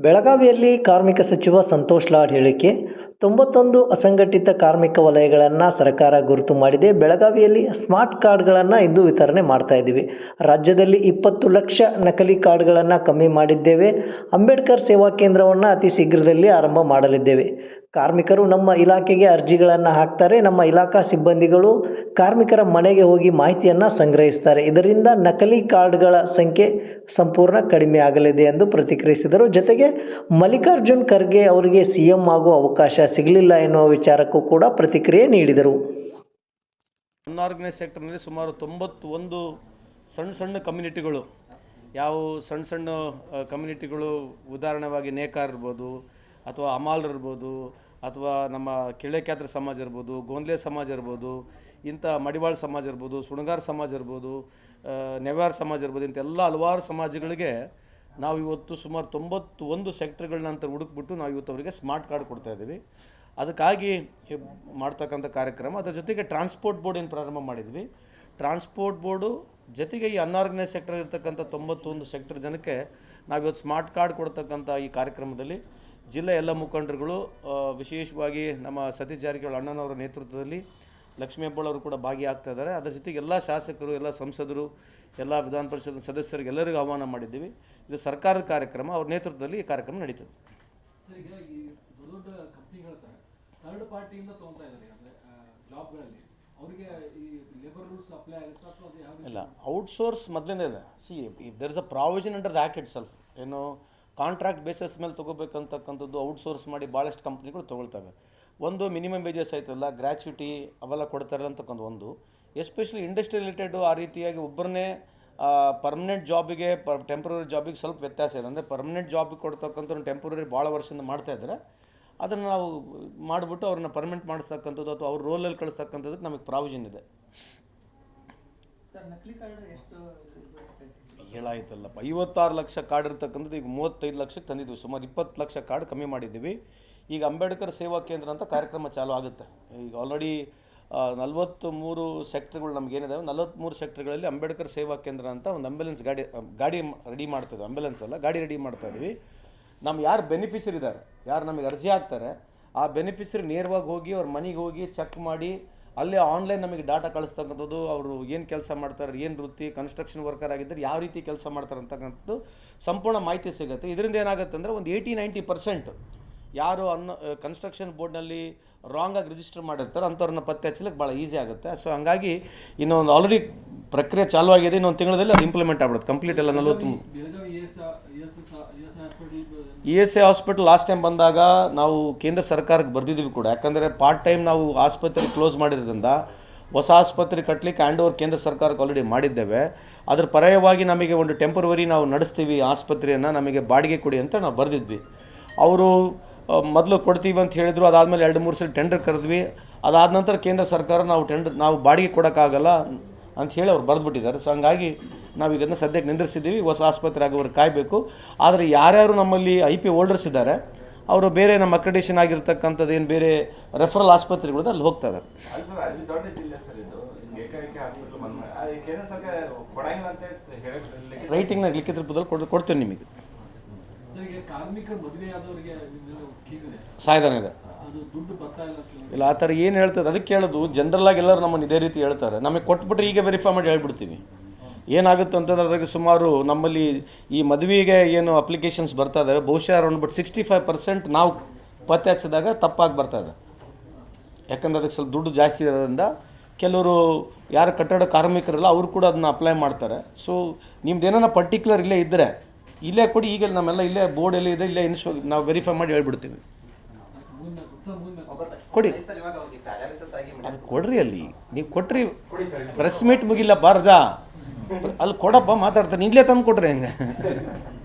ಬೆಳಗಾವಿಯಲ್ಲಿ ಕಾರ್ಮಿಕ ಸಚಿವ ಸಂತೋಷ್ ಲಾಡ್ ಹೇಳಿಕೆ, ತೊಂಬತ್ತೊಂದು ಅಸಂಘಟಿತ ಕಾರ್ಮಿಕ ವಲಯಗಳನ್ನು ಸರ್ಕಾರ ಗುರುತು ಮಾಡಿದೆ, ಬೆಳಗಾವಿಯಲ್ಲಿ ಸ್ಮಾರ್ಟ್ ಕಾರ್ಡ್ಗಳನ್ನು ಇಂದು ವಿತರಣೆ ಮಾಡ್ತಾ ಇದ್ದೀವಿ. ರಾಜ್ಯದಲ್ಲಿ ಇಪ್ಪತ್ತು ಲಕ್ಷ ನಕಲಿ ಕಾರ್ಡ್ಗಳನ್ನು ಕಮ್ಮಿ ಮಾಡಿದ್ದೇವೆ. ಅಂಬೇಡ್ಕರ್ ಸೇವಾ ಕೇಂದ್ರವನ್ನು ಅತಿ ಶೀಘ್ರದಲ್ಲಿ ಆರಂಭ ಮಾಡಲಿದ್ದೇವೆ. ಕಾರ್ಮಿಕರು ನಮ್ಮ ಇಲಾಖೆಗೆ ಅರ್ಜಿಗಳನ್ನು ಹಾಕ್ತಾರೆ, ನಮ್ಮ ಇಲಾಖಾ ಸಿಬ್ಬಂದಿಗಳು ಕಾರ್ಮಿಕರ ಮನೆಗೆ ಹೋಗಿ ಮಾಹಿತಿಯನ್ನು ಸಂಗ್ರಹಿಸ್ತಾರೆ. ಇದರಿಂದ ನಕಲಿ ಕಾರ್ಡ್ಗಳ ಸಂಖ್ಯೆ ಸಂಪೂರ್ಣ ಕಡಿಮೆ ಆಗಲಿದೆ ಎಂದು ಪ್ರತಿಕ್ರಿಯಿಸಿದರು. ಜೊತೆಗೆ ಮಲ್ಲಿಕಾರ್ಜುನ್ ಖರ್ಗೆ ಅವರಿಗೆ ಸಿ ಆಗುವ ಅವಕಾಶ ಸಿಗಲಿಲ್ಲ ಎನ್ನುವ ವಿಚಾರಕ್ಕೂ ಕೂಡ ಪ್ರತಿಕ್ರಿಯೆ ನೀಡಿದರು. ಅನ್ಆರ್ಗನೈಸ್ ಸೆಕ್ಟರ್ನಲ್ಲಿ ಸುಮಾರು ತೊಂಬತ್ತೊಂದು ಸಣ್ಣ ಸಣ್ಣ ಕಮ್ಯುನಿಟಿಗಳು, ಯಾವ ಸಣ್ಣ ಸಣ್ಣ ಕಮ್ಯುನಿಟಿಗಳು ಉದಾಹರಣೆವಾಗಿ ನೇಕಾರ್ ಇರ್ಬೋದು ಅಥವಾ ಅಮಾಲ್ ಇರ್ಬೋದು ಅಥವಾ ನಮ್ಮ ಕಿಳೆಕ್ಯಾತ್ರ ಸಮಾಜ ಇರ್ಬೋದು, ಗೋಂದ್ಲೆ ಸಮಾಜ ಇರ್ಬೋದು, ಇಂಥ ಮಡಿವಾಳ ಸಮಾಜ ಇರ್ಬೋದು ಸುಣಗಾರ ಸಮಾಜ ಇರ್ಬೋದು ನೆವ್ಯಾರ ಸಮಾಜ ಇರ್ಬೋದು ಇಂಥ ಎಲ್ಲ ಹಲವಾರು ಸಮಾಜಗಳಿಗೆ ನಾವು ಇವತ್ತು ಸುಮಾರು ತೊಂಬತ್ತು ಒಂದು ಸೆಕ್ಟರ್ಗಳನ್ನ ಅಂತ ಹುಡುಕ್ಬಿಟ್ಟು ನಾವು ಇವತ್ತು ಅವರಿಗೆ ಸ್ಮಾರ್ಟ್ ಕಾರ್ಡ್ ಕೊಡ್ತಾ ಇದ್ದೀವಿ. ಅದಕ್ಕಾಗಿ ಮಾಡ್ತಕ್ಕಂಥ ಕಾರ್ಯಕ್ರಮ, ಅದರ ಜೊತೆಗೆ ಟ್ರಾನ್ಸ್ಪೋರ್ಟ್ ಬೋರ್ಡ್ ಏನು ಪ್ರಾರಂಭ ಮಾಡಿದ್ವಿ. ಟ್ರಾನ್ಸ್ಪೋರ್ಟ್ ಬೋರ್ಡು ಜೊತೆಗೆ ಈ ಅನ್ಆರ್ಗನೈಸ್ ಸೆಕ್ಟರ್ ಇರ್ತಕ್ಕಂಥ ತೊಂಬತ್ತೊಂದು ಸೆಕ್ಟರ್ ಜನಕ್ಕೆ ನಾವು ಇವತ್ತು ಸ್ಮಾರ್ಟ್ ಕಾರ್ಡ್ ಕೊಡ್ತಕ್ಕಂಥ ಈ ಕಾರ್ಯಕ್ರಮದಲ್ಲಿ ಜಿಲ್ಲೆ ಎಲ್ಲ ಮುಖಂಡರುಗಳು ವಿಶೇಷವಾಗಿ ನಮ್ಮ ಸತೀಶ್ ಜಾರಕಿಹೊಳಿ ಅಣ್ಣನವರ ನೇತೃತ್ವದಲ್ಲಿ ಲಕ್ಷ್ಮೀ ಹೆಬ್ಬಾಳ್ವರು ಕೂಡ ಭಾಗಿಯಾಗ್ತಾ ಇದ್ದಾರೆ. ಅದರ ಜೊತೆಗೆ ಎಲ್ಲ ಶಾಸಕರು ಎಲ್ಲ ಸಂಸದರು ಎಲ್ಲ ವಿಧಾನ ಪರಿಷತ್ ಸದಸ್ಯರಿಗೆ ಎಲ್ಲರಿಗೂ ಆಹ್ವಾನ ಮಾಡಿದ್ದೀವಿ. ಇದು ಸರ್ಕಾರದ ಕಾರ್ಯಕ್ರಮ ಅವ್ರ ನೇತೃತ್ವದಲ್ಲಿ ಈ ಕಾರ್ಯಕ್ರಮ ನಡೀತದೆ. ಇಲ್ಲ ಔಟ್ಸೋರ್ಸ್ ಮೊದಲೇ ಇದೆ. See there is a provision under the act itself ಏನು ಕಾಂಟ್ರಾಕ್ಟ್ ಬೇಸಿಸ್ ಮೇಲೆ ತೊಗೋಬೇಕಂತಕ್ಕಂಥದ್ದು ಔಟ್ಸೋರ್ಸ್ ಮಾಡಿ ಭಾಳಷ್ಟು ಕಂಪ್ನಿಗಳು ತೊಗೊಳ್ತವೆ. ಒಂದು ಮಿನಿಮಮ್ ವೇಜಸ್ ಆಯ್ತಲ್ಲ ಗ್ರ್ಯಾಚ್ಯುಟಿ ಅವೆಲ್ಲ ಕೊಡ್ತಾರಲ್ಲ ಅಂತಕ್ಕಂಥ ಒಂದು. ಎಸ್ಪೆಷಲಿ ಇಂಡಸ್ಟ್ರಿ ರಿಲೇಟೆಡ್ ಆ ರೀತಿಯಾಗಿ ಒಬ್ಬರನ್ನೇ ಪರ್ಮನೆಂಟ್ ಜಾಬಿಗೆ ಪರ್ ಟೆಂಪ್ರರಿ ಜಾಬಿಗೆ ಸ್ವಲ್ಪ ವ್ಯತ್ಯಾಸ ಇದೆ. ಅಂದರೆ ಪರ್ಮನೆಂಟ್ ಜಾಬಿಗೆ ಕೊಡ್ತಕ್ಕಂಥ ಟೆಂಪ್ರರಿ ಭಾಳ ವರ್ಷದಿಂದ ಮಾಡ್ತಾ ಇದ್ದಾರೆ. ಅದನ್ನು ನಾವು ಮಾಡಿಬಿಟ್ಟು ಅವ್ರನ್ನ ಪರ್ಮನೆಂಟ್ ಮಾಡಿಸ್ತಕ್ಕಂಥದ್ದು ಅಥವಾ ಅವ್ರ ರೋಲಲ್ಲಿ ಕಳಿಸ್ತಕ್ಕಂಥದ್ದಕ್ಕೆ ನಮಗೆ ಪ್ರಾವಿಷನ್ ಇದೆ. ಹೇಳಾಯ್ತಲ್ಲಪ್ಪ. ಐವತ್ತಾರು ಲಕ್ಷ ಕಾರ್ಡ್ ಇರ್ತಕ್ಕಂಥದ್ದು ಈಗ ಮೂವತ್ತೈದು ಲಕ್ಷಕ್ಕೆ ತಂದಿದ್ವಿ ಸುಮಾರು ಇಪ್ಪತ್ತು ಲಕ್ಷ ಕಾರ್ಡ್ ಕಮ್ಮಿ ಮಾಡಿದ್ದೀವಿ. ಈಗ ಅಂಬೇಡ್ಕರ್ ಸೇವಾ ಕೇಂದ್ರ ಅಂತ ಕಾರ್ಯಕ್ರಮ ಚಾಲೂ ಆಗುತ್ತೆ. ಈಗ ಆಲ್ರೆಡಿ ನಲ್ವತ್ತು ಮೂರು ಸೆಕ್ಟರ್ಗಳು ನಮಗೇನಿದಾವೆ ನಲವತ್ತ್ಮೂರು ಸೆಕ್ಟರ್ಗಳಲ್ಲಿ ಅಂಬೇಡ್ಕರ್ ಸೇವಾ ಕೇಂದ್ರ ಅಂತ ಒಂದು ಆಂಬ್ಯುಲೆನ್ಸ್ ಗಾಡಿ ಗಾಡಿ ರೆಡಿ ಮಾಡ್ತಿದ್ವಿ. ಆಂಬ್ಯುಲೆನ್ಸ್ ಅಲ್ಲ, ಗಾಡಿ ರೆಡಿ ಮಾಡ್ತಾ ಇದ್ವಿ ನಮ್ಮ ಯಾರು ಬೆನಿಫಿಷರಿ ಇದ್ದಾರೆ? ಯಾರು ನಮಗೆ ಅರ್ಜಿ ಹಾಕ್ತಾರೆ? ಆ ಬೆನಿಫಿಷರಿ ನೇರವಾಗಿ ಹೋಗಿ ಅವ್ರ ಮನೆಗೆ ಹೋಗಿ ಚೆಕ್ ಮಾಡಿ ಅಲ್ಲೇ ಆನ್ಲೈನ್ ನಮಗೆ ಡಾಟಾ ಕಳಿಸ್ತಕ್ಕಂಥದ್ದು, ಅವರು ಏನು ಕೆಲಸ ಮಾಡ್ತಾರೆ, ಏನು ವೃತ್ತಿ ಕನ್ಸ್ಟ್ರಕ್ಷನ್ ವರ್ಕರ್ ಆಗಿದ್ದರೆ ಯಾವ ರೀತಿ ಕೆಲಸ ಮಾಡ್ತಾರೆ ಅಂತಕ್ಕಂಥದ್ದು ಸಂಪೂರ್ಣ ಮಾಹಿತಿ ಸಿಗುತ್ತೆ. ಇದರಿಂದ ಏನಾಗುತ್ತೆ ಅಂದರೆ ಒಂದು ಏಯ್ಟಿ ನೈಂಟಿ ಪರ್ಸೆಂಟ್ ಯಾರು ಅನ್ನ ಕನ್ಸ್ಟ್ರಕ್ಷನ್ ಬೋರ್ಡ್ನಲ್ಲಿ ರಾಂಗಾಗಿ ರಿಜಿಸ್ಟರ್ ಮಾಡಿರ್ತಾರೆ, ಅಂಥವ್ರನ್ನ ಪತ್ತೆ ಹಚ್ಚಲಿಕ್ಕೆ ಭಾಳ ಈಸಿ ಆಗುತ್ತೆ. ಸೊ ಹಂಗಾಗಿ ಇನ್ನೊಂದು ಆಲ್ರೆಡಿ ಪ್ರಕ್ರಿಯೆ ಚಾಲು ಆಗಿದೆ ಇನ್ನೊಂದು ತಿಂಗಳಲ್ಲಿ ಅದು ಇಂಪ್ಲಿಮೆಂಟ್ ಆಗ್ಬಿಡುತ್ತೆ. ಕಂಪ್ಲೀಟ್ ಎಲ್ಲ ನಲ್ವತ್ತು Belagavi E S E S S E S hospital E S I hospital last time ಬಂದಾಗ ನಾವು ಕೇಂದ್ರ ಸರ್ಕಾರಕ್ಕೆ ಬರ್ದಿದ್ವಿ ಕೂಡ. ಯಾಕಂದರೆ ಪಾರ್ಟ್ ಟೈಮ್ ನಾವು ಆಸ್ಪತ್ರೆ ಕ್ಲೋಸ್ ಮಾಡಿರೋದ್ರಿಂದ ಹೊಸ ಆಸ್ಪತ್ರೆ ಕಟ್ಟಲಿಕ್ಕೆ ಹ್ಯಾಂಡ್ ಓವರ್ ಕೇಂದ್ರ ಸರ್ಕಾರಕ್ಕೆ ಆಲ್ರೆಡಿ ಮಾಡಿದ್ದೇವೆ. ಅದ್ರ ಪರ್ಯಾಯವಾಗಿ ನಮಗೆ ಒಂದು ಟೆಂಪರವರಿ ನಾವು ನಡೆಸ್ತೀವಿ ಆಸ್ಪತ್ರೆಯನ್ನು, ನಮಗೆ ಬಾಡಿಗೆ ಕೊಡಿ ಅಂತ ನಾವು ಬರೆದಿದ್ವಿ. ಅವರು ಮೊದಲು ಕೊಡ್ತೀವಿ ಅಂತ ಹೇಳಿದ್ರು, ಅದಾದಮೇಲೆ ಎರಡು ಮೂರು ಸಲ ಟೆಂಡರ್ ಕರೆದ್ವಿ. ಅದಾದ ನಂತರ ಕೇಂದ್ರ ಸರ್ಕಾರ ನಾವು ಟೆಂಡರ್ ನಾವು ಬಾಡಿಗೆ ಕೊಡೋಕ್ಕಾಗಲ್ಲ. ಅಂತ ಹೇಳಿ ಅವ್ರು ಬರೆದ್ಬಿಟ್ಟಿದ್ದಾರೆ. ಸೊ ಹಂಗಾಗಿ ನಾವು ಇದನ್ನು ಸದ್ಯಕ್ಕೆ ನಿಂದಿರಿಸಿದ್ದೀವಿ. ಹೊಸ ಆಸ್ಪತ್ರೆ ಆಗೋರು ಕಾಯಬೇಕು. ಆದರೆ ಯಾರ್ಯಾರು ನಮ್ಮಲ್ಲಿ ಐ ಪಿ ಓಲ್ಡರ್ಸ್ ಇದ್ದಾರೆ ಅವರು ಬೇರೆ ನಮ್ಮ ಅಕ್ರೆಡಿಷನ್ ಆಗಿರ್ತಕ್ಕಂಥದ್ದು ಏನು ಬೇರೆ ರೆಫರಲ್ ಆಸ್ಪತ್ರೆಗಳು ಅಲ್ಲಿ ಹೋಗ್ತಾ ಇದ್ದಾರೆ. ರೈಟಿಂಗ್ನಾಗ ಲಿಖಿತ ರೂಪದಲ್ಲಿ ಕೊಡ್ ಕೊಡ್ತೇನೆ ನಿಮಗೆ. ಸರ್ ಈಗ ಕಾರ್ಮಿಕರು ಮದುವೆ ಒಂದು ಸ್ಕೀಮ್ ಇದೆ. ಸಾಯ್ದಾನ ಇದೆ. ಇಲ್ಲ ಆ ಥರ ಏನು ಹೇಳ್ತದೆ? ಅದಕ್ಕೆ ಹೇಳೋದು ಜನರಲ್ ಆಗಿ ಎಲ್ಲರೂ ನಮ್ಮನ್ನು ಇದೇ ರೀತಿ ಹೇಳ್ತಾರೆ. ನಮಗೆ ಕೊಟ್ಬಿಟ್ರೆ ಈಗ ವೆರಿಫೈ ಮಾಡಿ ಹೇಳ್ಬಿಡ್ತೀವಿ ಏನಾಗುತ್ತೆ ಅಂತಂದ್ರೆ ಅದಕ್ಕೆ ಸುಮಾರು ನಮ್ಮಲ್ಲಿ ಈ ಮದುವೆಗೆ ಏನು ಅಪ್ಲಿಕೇಶನ್ಸ್ ಬರ್ತಾ ಇದ್ದಾವೆ ಬಹುಶಃ around but sixty five percent ನಾವು ಪತ್ತೆ ಹಚ್ಚಿದಾಗ ತಪ್ಪಾಗಿ ಬರ್ತಾ ಇದೆ. ಯಾಕಂದ್ರೆ ಅದಕ್ಕೆ ಸ್ವಲ್ಪ ದುಡ್ಡು ಜಾಸ್ತಿ ಇರೋದ್ರಿಂದ ಕೆಲವರು ಯಾರು ಕಟ್ಟಡ ಕಾರ್ಮಿಕರಲ್ಲ ಅವರು ಕೂಡ ಅದನ್ನ ಅಪ್ಲೈ ಮಾಡ್ತಾರೆ. ಸೊ ನಿಮ್ದು ಏನಾರ ಪರ್ಟಿಕ್ಯುಲರ್ ಇಲ್ಲೇ ಇದ್ದರೆ ಇಲ್ಲೇ ಕೊಡಿ ಈಗ ನಮ್ಮೆಲ್ಲ ಇಲ್ಲೇ ಬೋರ್ಡ್ ಎಲ್ಲಿ ಇದೆ, ಇಲ್ಲೇ ಇನ್ಶೋ ನಾವು ವೆರಿಫೈ ಮಾಡಿ ಹೇಳ್ಬಿಡ್ತೀವಿ. ಕೊಡಿ. ಕೊಡ್ರಿ ಅಲ್ಲಿ. ನೀವು ಕೊಟ್ರಿ ಪ್ರೆಸ್ ಮೀಟ್ ಮುಗಿಲ್ಲ ಬಾರ್ಜಾ ಅಲ್ಲಿ ಕೊಡಪ್ಪ ಮಾತಾಡ್ತಾನೆ. ಇಲ್ಲೇ ತಂದು ಕೊಡ್ರಿ ಹೆಂಗೆ?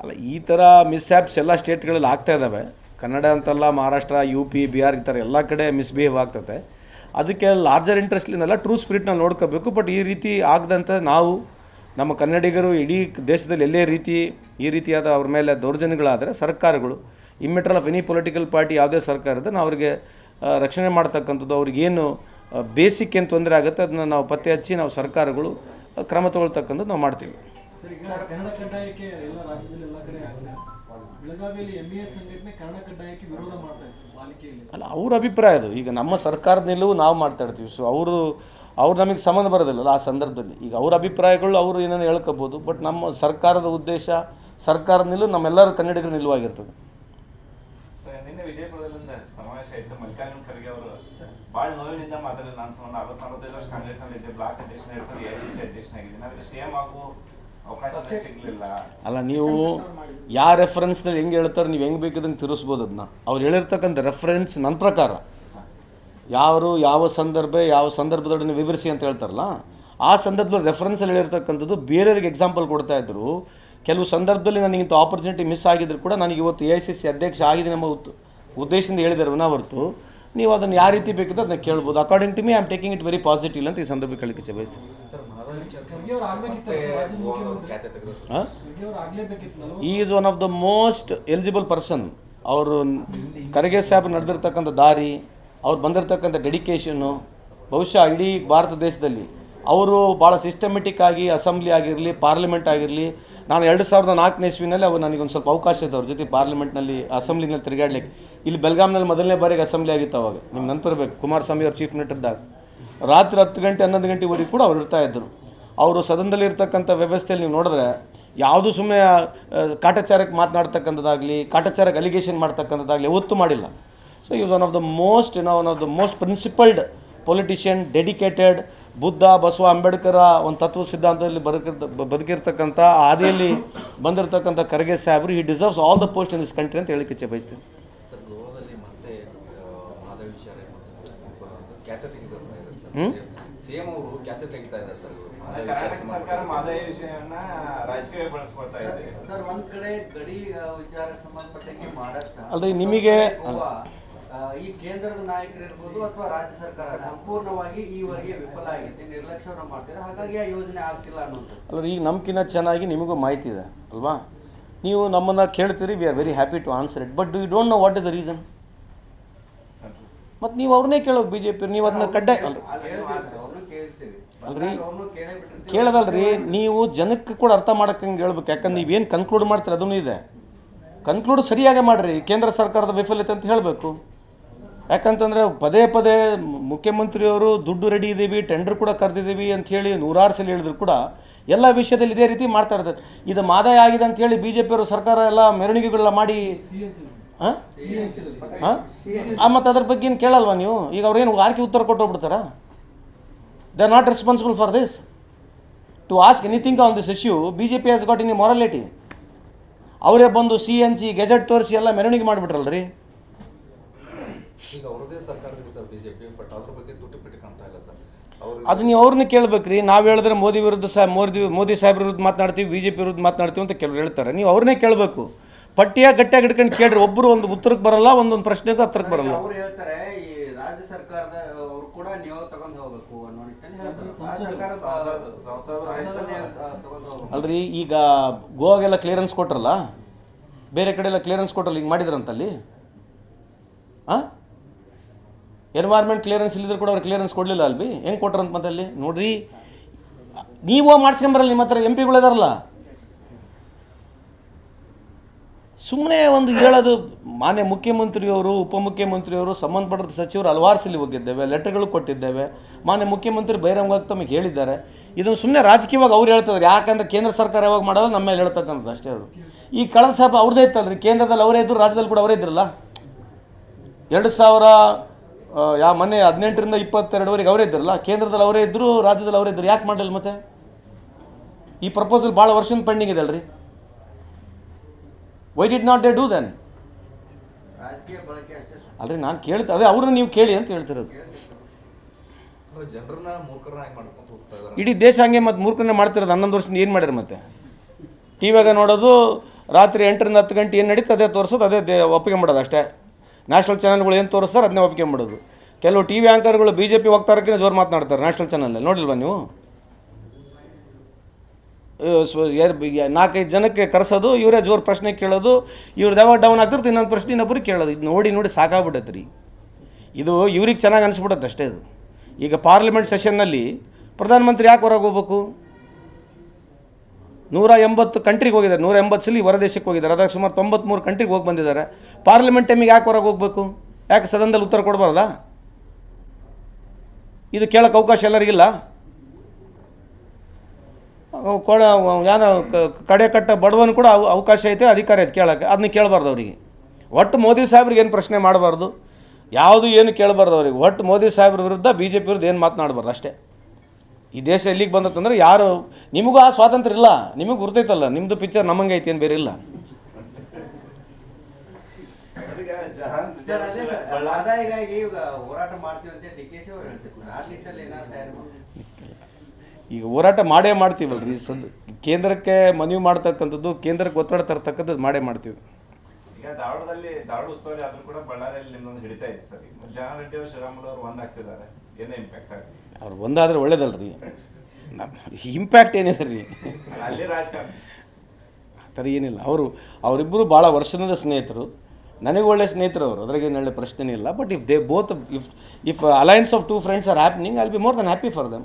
ಅಲ್ಲ ಈ ಥರ ಮಿಸ್ಹ್ಯಾಪ್ಸ್ ಎಲ್ಲ ಸ್ಟೇಟ್ಗಳಲ್ಲಿ ಆಗ್ತಾ ಇದ್ದಾವೆ ಕನ್ನಡ ಅಂತಲ್ಲ ಮಹಾರಾಷ್ಟ್ರ ಯು ಪಿ ಬಿಹಾರ್ ಈ ಥರ ಎಲ್ಲ ಕಡೆ ಮಿಸ್ಬಿಹೇವ್ ಆಗ್ತದೆ ಅದಕ್ಕೆ ಲಾರ್ಜರ್ ಇಂಟ್ರೆಸ್ಟ್ಲಿಂದಲ್ಲ ಟ್ರೂ ಸ್ಪಿರಿಟ್ನ ನೋಡ್ಕೋಬೇಕು. ಬಟ್ ಈ ರೀತಿ ಆಗದಂತೆ ನಾವು ನಮ್ಮ ಕನ್ನಡಿಗರು ಇಡೀ ದೇಶದಲ್ಲಿ ಎಲ್ಲೇ ರೀತಿ ಈ ರೀತಿಯಾದ ಅವ್ರ ಮೇಲೆ ದೌರ್ಜನ್ಯಗಳಾದರೆ ಸರ್ಕಾರಗಳು immaterial of any political party ಯಾವುದೇ ಸರ್ಕಾರ ಇದ್ದರೆ ನಾವು ಅವರಿಗೆ ರಕ್ಷಣೆ ಮಾಡ್ತಕ್ಕಂಥದ್ದು ಅವ್ರಿಗೇನು ಬೇಸಿಕ್ ಏನು ತೊಂದರೆ ಆಗುತ್ತೆ ಅದನ್ನ ನಾವು ಪತ್ತೆ ಹಚ್ಚಿ ನಾವು ಸರ್ಕಾರಗಳು ಕ್ರಮ ತಗೊಳ್ತಕ್ಕಂಥದ್ದು ನಾವು ಮಾಡ್ತೀವಿ. ಅಲ್ಲ ಅವ್ರ ಅಭಿಪ್ರಾಯ ಅದು. ಈಗ ನಮ್ಮ ಸರ್ಕಾರದ ನಿಲುವು ನಾವು ಮಾಡ್ತಾ ಇರ್ತೀವಿ. ಸೊ ಅವರು ಅವ್ರು ನಮಗೆ ಸಂಬಂಧ ಬರೋದಿಲ್ಲಲ್ಲ ಆ ಸಂದರ್ಭದಲ್ಲಿ. ಈಗ ಅವ್ರ ಅಭಿಪ್ರಾಯಗಳು ಅವರು ಏನೇನು ಹೇಳ್ಕೋಬೋದು ಬಟ್ ನಮ್ಮ ಸರ್ಕಾರದ ಉದ್ದೇಶ ಸರ್ಕಾರದ ನಿಲ್ಲು ನಮ್ಮೆಲ್ಲರ ಕನ್ನಡಿಗರ ನಿಲುವಾಗಿರ್ತದೆ. ಸರ್ ನಿನ್ನೆ ವಿಜಯಪುರದಲ್ಲಿಂದ ಸಮಾವೇಶ ಆಯ್ತು. ಮಲ್ಲಿಕಾರ್ಜುನ ಖರ್ಗೆ ಅವರು ಭಾಳ ನೋವಿನಿಂದ ಮಾತಾಡಿದ್ರು. ನಾನು ಸುಮಾರು ನಲವತ್ತು ನಲವತ್ತೈದು ವರ್ಷ ಕಾಂಗ್ರೆಸ್ನಲ್ಲಿ ಇದ್ದೆ. ಬ್ಲಾಕ್ ಅಧ್ಯಕ್ಷನ ಇರ್ತಾರೆ ಎ ಸಿ ಸಿ ಅಧ್ಯಕ್ಷನಾಗಿದ್ದೀನಿ ಆದರೆ ಸಿ ಎಂ ಆಗೋ ಅವಕಾಶ ಸಿಗಲಿಲ್ಲ. ಅಲ್ಲ ನೀವು ಯಾವ ರೆಫರೆನ್ಸ್ನಲ್ಲಿ ಹೆಂಗೆ ಹೇಳ್ತಾರೆ ನೀವು ಹೆಂಗೆ ಬೇಕಿದಂಗೆ ತಿರುಸ್ಬೋದು ಅದನ್ನ ಅವ್ರು ಹೇಳಿರ್ತಕ್ಕಂಥ ರೆಫರೆನ್ಸ್ ನನ್ನ ಪ್ರಕಾರ. ಯಾರು ಯಾವ ಸಂದರ್ಭ ಯಾವ ಸಂದರ್ಭದೊಡನೆ ವಿವರಿಸಿ ಅಂತ ಹೇಳ್ತಾರಲ್ಲ ಆ ಸಂದರ್ಭದಲ್ಲಿ ರೆಫರೆನ್ಸಲ್ಲಿ ಹೇಳಿರ್ತಕ್ಕಂಥದ್ದು ಬೇರೆಯವ್ರಿಗೆ ಎಕ್ಸಾಂಪಲ್ ಕೊಡ್ತಾ ಇದ್ದರು ಕೆಲವು ಸಂದರ್ಭದಲ್ಲಿ ನನಗೆ ಇಂಥ ಆಪರ್ಚುನಿಟಿ ಮಿಸ್ ಆಗಿದ್ರು ಕೂಡ ನನಗೆ ಇವತ್ತು ಎ ಐ ಸಿ ಸಿ ಅಧ್ಯಕ್ಷ ಆಗಿದೆ ನಮ್ಮ ಉತ್- ಉದ್ದೇಶದಿಂದ ಹೇಳಿದರು ವಿನಾ ಹೊರತು. ನೀವು ಅದನ್ನು ಯಾವ ರೀತಿ ಬೇಕಿದ್ರೆ ಅದನ್ನ ಕೇಳ್ಬೋದು. According to me I am taking it very positive ಅಂತ ಈ ಸಂದರ್ಭ ಕಳಿಕೆ ಬಯಸ್ತೀನಿ. ಈ is one of the most eligible person ಅವರು ಖರ್ಗೆ ಸಾಹೇಬ್ ನಡೆದಿರ್ತಕ್ಕಂಥ ದಾರಿ ಅವ್ರು ಬಂದಿರತಕ್ಕಂಥ ಡೆಡಿಕೇಶನ್ನು ಬಹುಶಃ ಇಡೀ ಭಾರತ ದೇಶದಲ್ಲಿ ಅವರು ಭಾಳ ಸಿಸ್ಟಮೆಟಿಕ್ ಆಗಿ ಅಸೆಂಬ್ಲಿ ಆಗಿರಲಿ ಪಾರ್ಲಿಮೆಂಟ್ ಆಗಿರಲಿ, ನಾನು ಎರಡು ಸಾವಿರದ ನಾಲ್ಕನೇ ಇಸ್ವಿನಲ್ಲಿ ಅವ್ರು ನನಗೊಂದು ಸ್ವಲ್ಪ ಅವಕಾಶ ಇದೆ ಅವ್ರ ಜೊತೆ ಪಾರ್ಲಿಮೆಂಟ್ನಲ್ಲಿ ಅಸೆಂಬ್ಲಿನಲ್ಲಿ ತಿರುಗಾಡ್ಲಿಕ್ಕೆ. ಇಲ್ಲಿ ಬೆಳಗಾಮ್ನಲ್ಲಿ ಮೊದಲನೇ ಬಾರಿಗೆ ಅಸೆಂಬ್ಲಿ ಆಗಿತ್ತು ಅವಾಗ. ನಿಮ್ಗೆ ನೆನಪಿರ್ಬೇಕು ಕುಮಾರಸ್ವಾಮಿ ಅವ್ರು ಚೀಫ್ ಮಿನಿಸ್ಟರ್ದಾಗ ರಾತ್ರಿ ಹತ್ತು ಗಂಟೆ, ಹನ್ನೊಂದು ಗಂಟೆವರೆಗೆ ಕೂಡ ಅವ್ರು ಇರ್ತಾ ಇದ್ದರು ಅವರು ಸದನದಲ್ಲಿ ಇರ್ತಕ್ಕಂಥ ವ್ಯವಸ್ಥೆಯಲ್ಲಿ ನೀವು ನೋಡಿದ್ರೆ ಯಾವುದು ಸುಮ್ಮನೆ ಕಾಟಾಚಾರಕ್ಕೆ ಮಾತನಾಡ್ತಕ್ಕಂಥದ್ದಾಗಲಿ, ಕಾಟಾಚಾರಕ್ಕೆ ಅಲಿಗೇಷನ್ ಮಾಡ್ತಕ್ಕಂಥದ್ದಾಗಲಿ ಒತ್ತು ಮಾಡಿಲ್ಲ. So is one of the most ಏನೋ one of the most principled politician dedicated Buddha Basava Ambedkar ಒಂದು ತತ್ವ ಸಿದ್ಧಾಂತದಲ್ಲಿ ಬದುಕಿರ್ತ ಬದುಕಿರ್ತಕ್ಕಂಥ ಆದಿಯಲ್ಲಿ ಬಂದಿರತಕ್ಕಂಥ ಖರ್ಗೆ ಸಾಹೇಬರು ಈ deserves all the post in this country ಅಂತ ಹೇಳಿಕ್ಕೆ ಇಚ್ಛೆ ಬಯಸ್ತೀನಿ. ಅಲ್ರಿ, ನಿಮಗೆ- ಈ ಕೇಂದ್ರದ ನಾಯಕರು ಇರ್ಬೋದು ಅಥವಾ ರಾಜ್ಯ ಸರ್ಕಾರ ಸಂಪೂರ್ಣವಾಗಿ ಈವರೆಗೆ ವಿಫಲ ಆಗಿದೆ ನಿರ್ಲಕ್ಷ್ಯವನ್ನು ಮಾಡ್ತಾರೆ ಹಾಗಾಗಿ ಆ ಯೋಜನೆ ಆಗ್ತಿಲ್ಲ ಅನ್ನೋದು. ಅಲ್ಲ ಈಗ ನಮ್ಕಿನ್ನ ಚೆನ್ನಾಗಿ ನಿಮಗೂ ಮಾಹಿತಿ ಇದೆ ಅಲ್ವಾ? ನೀವು ನಮ್ಮನ್ನು ಕೇಳ್ತೀರಿ we are very happy to answer it but do you don't know what is the reason ಮತ್ತು ನೀವು ಅವ್ರನ್ನೇ ಕೇಳೋ ಬಿ ಜೆ ಪಿ ನೀವು ಅದನ್ನ ಕಡ್ಡಾಯ ಅಲ್ರಿ. ಕೇಳದಲ್ರಿ ನೀವು ಜನಕ್ಕೆ ಕೂಡ ಅರ್ಥ ಮಾಡಕ್ಕೆ ಹಂಗೆ ಹೇಳ್ಬೇಕು. ಯಾಕಂದ್ರೆ ನೀವೇನು ಕನ್ಕ್ಲೂಡ್ ಮಾಡ್ತೀರಿ ಅದೂ ಇದೆ. ಕನ್ಕ್ಲೂಡ್ ಸರಿಯಾಗಿ ಮಾಡಿರಿ ಕೇಂದ್ರ ಸರ್ಕಾರದ ವಿಫಲತೆ ಅಂತ ಹೇಳಬೇಕು. ಯಾಕಂತಂದರೆ ಪದೇ ಪದೇ ಮುಖ್ಯಮಂತ್ರಿಯವರು ದುಡ್ಡು ರೆಡಿ ಇದ್ದೀವಿ ಟೆಂಡರ್ ಕೂಡ ಕರೆದಿದ್ದೀವಿ ಅಂತ ಹೇಳಿ ನೂರಾರು ಸಲ ಹೇಳಿದ್ರು ಕೂಡ ಎಲ್ಲ ವಿಷಯದಲ್ಲಿ ಇದೇ ರೀತಿ ಮಾಡ್ತಾ ಇರ್ತಾರೆ ಇದು ಮಾದಾಯ ಆಗಿದೆ ಅಂತ ಹೇಳಿ ಬಿ ಜೆ ಪಿಯವರು ಸರ್ಕಾರ ಎಲ್ಲ ಮೆರವಣಿಗೆಗಳನ್ನ ಮಾಡಿ ಹಾಂ? ಮತ್ತು ಅದ್ರ ಬಗ್ಗೆ ಏನು ಕೇಳಲ್ವಾ ನೀವು? ಈಗ ಅವ್ರೇನು ಆರ್ಕೆ ಉತ್ತರ ಕೊಟ್ಟು they are not responsible for this to ask anything on this issue B J P has got in morality ಅವರೇ ಬಂದು ಸಿ ಎನ್ ಜಿ ಗೆಜೆಟ್ ತೋರಿಸಿ ಎಲ್ಲ ಮೆರವಣಿಗೆ ಮಾಡಿಬಿಟ್ರಲ್ರಿ. ಈಗ ಅವ್ರದೇ ಸರ್ಕಾರದಲ್ಲಿ ಸರ್ ಬಿಜೆಪಿ ಬಟ್ ಅದ್ರ ಬಗ್ಗೆ ತುಟಿ ಪಿಟಿ ಕಾಣ್ತಾ ಇಲ್ಲ ಸರ್. ಅವರು ಅದು ನೀವು ಅವ್ರನ್ನ ಕೇಳ್ಬೇಕ್ರಿ. ನಾವು ಹೇಳಿದ್ರೆ ಮೋದಿ ವಿರುದ್ಧ ಸಾ ಮೋದಿ ಮೋದಿ ಸಾಹೇಬ್ರ ವಿರುದ್ಧ ಮಾತನಾಡ್ತೀವಿ ಬಿ ಜೆ ಪಿ ವಿರುದ್ಧ ಮಾತನಾಡ್ತೀವಿ ಅಂತ ಕೆಲವರು ಹೇಳ್ತಾರೆ. ನೀವು ಅವ್ರನ್ನೇ ಕೇಳಬೇಕು. ಪಟ್ಟಿಯ ಗಟ್ಟಿಯಾಗಿ ಹಿಡ್ಕೊಂಡು ಕೇಳ್ರಿ. ಒಬ್ಬರು ಒಂದು ಉತ್ತರಕ್ಕೆ ಬರಲ್ಲ ಒಂದೊಂದು ಪ್ರಶ್ನೆಗೂ ಹತ್ರಕ್ಕೆ ಬರಲ್ಲ. ಅವ್ರು ಹೇಳ್ತಾರೆ ಈ ರಾಜ್ಯ ಸರ್ಕಾರದ ಅವ್ರು ಕೂಡ ನೀವು ತಗೊಂಡು ಹೋಗ್ಬೇಕು ಅನ್ನೋ ನಿಟ್ಟಿನಲ್ಲಿ ಹೇಳ್ತಾರೆ. ರಾಜ್ಯ ಸರ್ಕಾರ ಸಂಸದ- ಸಂಸದರು ಸಂಸದನೇ, ತಗೊಂಡು ಹೋಗ್ಬೇಕು. ಅಲ್ರಿ ಈಗ ಗೋವಾಗೆಲ್ಲ ಕ್ಲಿಯರೆನ್ಸ್ ಕೊಟ್ರಲ್ಲ? ಬೇರೆ ಕಡೆ ಎಲ್ಲ ಕ್ಲಿಯರೆನ್ಸ್ ಕೊಟ್ರಲ್ಲ ಹಿಂಗೆ ಮಾಡಿದ್ರಂತಲ್ಲಿ? ಹಾಂ ಎನ್ವೈರ್ಮೆಂಟ್ ಕ್ಲಿಯರೆನ್ಸ್ ಇಲ್ಲಿದ್ರು ಕೂಡ ಅವ್ರು ಕ್ಲಿಯರೆನ್ಸ್ ಕೊಡಲಿಲ್ಲ ಅಲ್ವಿ ಹೆಂಗೆ ಕೊಟ್ರಂತ ಮತ್ತೆ ಅಲ್ಲಿ ನೋಡ್ರಿ, ನೀವು ಮಾಡಿಸ್ಕೊಂಬರಲ್ಲ, ನಿಮ್ಮ ಹತ್ರ ಎಂ ಪಿಗಳಿದಾರಲ್ಲ ಸುಮ್ಮನೆ ಒಂದು ಹೇಳೋದು, ಮಾನ್ಯ ಮುಖ್ಯಮಂತ್ರಿಯವರು, ಉಪಮುಖ್ಯಮಂತ್ರಿಯವರು ಸಂಬಂಧಪಟ್ಟ ಸಚಿವರು ಹಲವಾರು ಸಲ ಹೋಗಿದ್ದೇವೆ ಲೆಟರ್ಗಳು ಕೊಟ್ಟಿದ್ದೇವೆ. ಮಾನ್ಯ ಮುಖ್ಯಮಂತ್ರಿ ಬಹಿರಂಗವಾಗಿ ತಮಗೆ ಹೇಳಿದ್ದಾರೆ. ಇದನ್ನು ಸುಮ್ಮನೆ ರಾಜಕೀಯವಾಗಿ ಅವ್ರು ಹೇಳ್ತಾರೆ ಯಾಕಂದ್ರೆ ಕೇಂದ್ರ ಸರ್ಕಾರ ಯಾವಾಗ ಮಾಡೋದು ನಮ್ಮ ಮೇಲೆ ಹೇಳ್ತಕ್ಕಂಥದ್ದು ಅಷ್ಟೇ ಅದು. ಈ ಕಳೆದ ಸಭೆ ಅವ್ರದ್ದೇ ಇತ್ತಲ್ರಿ? ಕೇಂದ್ರದಲ್ಲಿ ಅವರೇ ಇದ್ದರು ರಾಜ್ಯದಲ್ಲಿ ಕೂಡ ಅವರೇ ಇದ್ರಲ್ಲ? ಎರಡು ಸಾವಿರ ಯಾವ ಮೊನ್ನೆ ಹದಿನೆಂಟರಿಂದ ಇಪ್ಪತ್ತೆರಡುವರೆಗೆ ಅವರೇ ಇದ್ರಲ್ಲ ಕೇಂದ್ರದಲ್ಲಿ ಅವರೇ ಇದ್ದರು ರಾಜ್ಯದಲ್ಲಿ ಅವರೇ ಇದ್ದರು ಯಾಕೆ ಮಾಡಲಿಲ್ಲ ಮತ್ತೆ? ಈ ಪ್ರಪೋಸಲ್ ಭಾಳ ವರ್ಷದ ಪೆಂಡಿಂಗ್ ಇದೆ ಅಲ್ರಿ. Why did not they do then ಅಲ್ರಿ ನಾನು ಕೇಳ್ತಾ ಅದೇ ಅವ್ರನ್ನ ನೀವು ಕೇಳಿ ಅಂತ ಹೇಳ್ತಿರೋದು. ಇಡೀ ದೇಶ ಹಂಗೆ ಮತ್ತು ಮೂರ್ಖನೇ ಮಾಡ್ತಿರೋದು ಹನ್ನೊಂದು ವರ್ಷದಿಂದ ಏನು ಮಾಡ್ಯಾರ ಮತ್ತೆ? ಟಿವಿಯಾಗ ನೋಡೋದು ರಾತ್ರಿ ಎಂಟರಿಂದ ಹತ್ತು ಗಂಟೆ ಏನು ನಡೀತದೆ ಅದೇ ತೋರಿಸೋದು ಅದೇ ಒಪ್ಪಿಗೆ ಮಾಡೋದು ಅಷ್ಟೇ. ನ್ಯಾಷನಲ್ ಚಾನಲ್ಗಳು ಏನು ತೋರಿಸ್ತಾರೆ ಅದನ್ನೇ ಒಪ್ಪಿಗೆ ಮಾಡೋದು. ಕೆಲವು ಟಿ ವಿ ಆ್ಯಂಕರ್ಗಳು ಬಿ ಜೆ ಪಿ ವಕ್ತಾರಕ್ಕೆ ಜೋರು ಮಾತನಾಡ್ತಾರೆ ನ್ಯಾಷನಲ್ ಚಾನಲಲ್ಲಿ ನೋಡಿಲ್ವಾ ನೀವು? ನಾಲ್ಕೈದು ಜನಕ್ಕೆ ಕರೆಸೋದು, ಇವರೇ ಜೋರು ಪ್ರಶ್ನೆ ಕೇಳೋದು ಇವ್ರದ್ದು ಯಾವಾಗ ಡೌನ್ ಆಗ್ತಿರ್ತು ಇನ್ನೊಂದು ಪ್ರಶ್ನೆ ಇನ್ನೊಬ್ಬರು ಕೇಳೋದು. ಇದು ನೋಡಿ ನೋಡಿ ಸಾಕಾಗ್ಬಿಟ್ಟೈತೆ ರೀ ಇದು ಇವ್ರಿಗೆ ಚೆನ್ನಾಗಿ ಅನಿಸ್ಬಿಡತ್ತೆ ಅಷ್ಟೇ ಇದು. ಈಗ ಪಾರ್ಲಿಮೆಂಟ್ ಸೆಷನ್ನಲ್ಲಿ ಪ್ರಧಾನಮಂತ್ರಿ ಯಾಕೆ ಹೊರಗೆ ಹೋಗ್ಬೇಕು? ನೂರ ಎಂಬತ್ತು ಕಂಟ್ರಿಗೆ ಹೋಗಿದ್ದಾರೆ. ನೂರ ಎಂಬತ್ತು ಸಲ ಹೊರ ದೇಶಕ್ಕೆ ಹೋಗಿದ್ದಾರೆ. ಅದಕ್ಕೆ ಸುಮಾರು ತೊಂಬತ್ಮೂರು ಕಂಟ್ರಿಗೆ ಹೋಗಿ ಬಂದಿದ್ದಾರೆ. ಪಾರ್ಲಿಮೆಂಟ್ ಟೈಮಿಗೆ ಯಾಕೆ ಹೊರಗೆ ಹೋಗಬೇಕು? ಯಾಕೆ ಸದನದಲ್ಲಿ ಉತ್ತರ ಕೊಡಬಾರ್ದ? ಇದು ಕೇಳೋಕೆ ಅವಕಾಶ ಎಲ್ಲರಿಗಿಲ್ಲ. ಕೊಡ ಕ- ಕಡೆ ಕಟ್ಟ ಬಡವನು ಕೂಡ ಅವ- ಅವಕಾಶ ಐತೆ, ಅಧಿಕಾರ ಐತೆ ಕೇಳೋಕ್ಕೆ. ಅದನ್ನ ಕೇಳಬಾರ್ದು ಅವರಿಗೆ. ಒಟ್ಟು ಮೋದಿ ಸಾಹೇಬ್ರಿಗೆ ಏನು ಪ್ರಶ್ನೆ ಮಾಡಬಾರ್ದು? ಯಾವುದು ಏನು ಕೇಳಬಾರ್ದು ಅವ್ರಿಗೆ. ಒಟ್ಟು ಮೋದಿ ಸಾಹೇಬ್ರ ವಿರುದ್ಧ ಬಿ ಜೆ ಪಿ ವಿರುದ್ಧ ಏನು ಮಾತನಾಡಬಾರ್ದು ಅಷ್ಟೇ. ಈ ದೇಶ ಎಲ್ಲಿಗೆ ಬಂದತ್ತಂದ್ರೆ ಯಾರು ನಿಮಗೂ ಆ ಸ್ವಾತಂತ್ರ್ಯ ಇಲ್ಲ ನಿಮಗೆ ಗುರ್ತೈತಲ್ಲ ನಿಮ್ಮದು ಪಿಕ್ಚರ್ ನಮ್ಮಂಗೆ ಐತಿ ಏನು ಬೇರೆ ಇಲ್ಲ. ಈಗ ಹೋರಾಟ ಮಾಡಿ ಈಗ ಹೋರಾಟ ಮಾಡೇ ಮಾಡ್ತೀವಲ್ರಿ ಸದ್ ಕೇಂದ್ರಕ್ಕೆ ಮನವಿ ಮಾಡ್ತಕ್ಕಂಥದ್ದು ಕೇಂದ್ರಕ್ಕೆ ಒತ್ತಡ ತರ್ತಕ್ಕಂಥದ್ದು ಮಾಡೇ ಮಾಡ್ತೀವಿ. ಈಗ ಧಾರವಾಡದಲ್ಲಿ ಧಾರವಾಡ ಉಸ್ತುವಾರಿ ಆದ್ರೂ ಕೂಡ ಬಳ್ಳಾರಿಯಲ್ಲಿ ನಿಮ್ಮೊಂದು ಹಿಡಿತಾ ಇದೆ ಸರ್. ಈಗ ಜಹಾನ್ ರೆಡ್ಡಿ ಅವರು ಶ್ರೀರಾಮುಲು ಅವರು ಒಂದಾಗ್ತಿದ್ದಾರೆ ಏನೇ ಇಂಪ್ಯಾಕ್ಟ್ ಅವ್ರು ಒಂದಾದ್ರೆ ಒಳ್ಳೇದಲ್ರಿ. ಇಂಪ್ಯಾಕ್ಟ್ ಏನಿದೆ ರೀ? ಅಲ್ಲಿ ರಾಜಕಾರಣ. ಆ ಥರ ಏನಿಲ್ಲ. ಅವರು ಅವರಿಬ್ಬರು ಭಾಳ ವರ್ಷದಿಂದ ಸ್ನೇಹಿತರು. ನನಗೆ ಒಳ್ಳೆ ಸ್ನೇಹಿತರು ಅವರು. ಅದ್ರಾಗ ಏನು ಒಳ್ಳೆ ಪ್ರಶ್ನೆ ಇಲ್ಲ. But if they both if if alliance of two friends are happening I'll be more than happy for them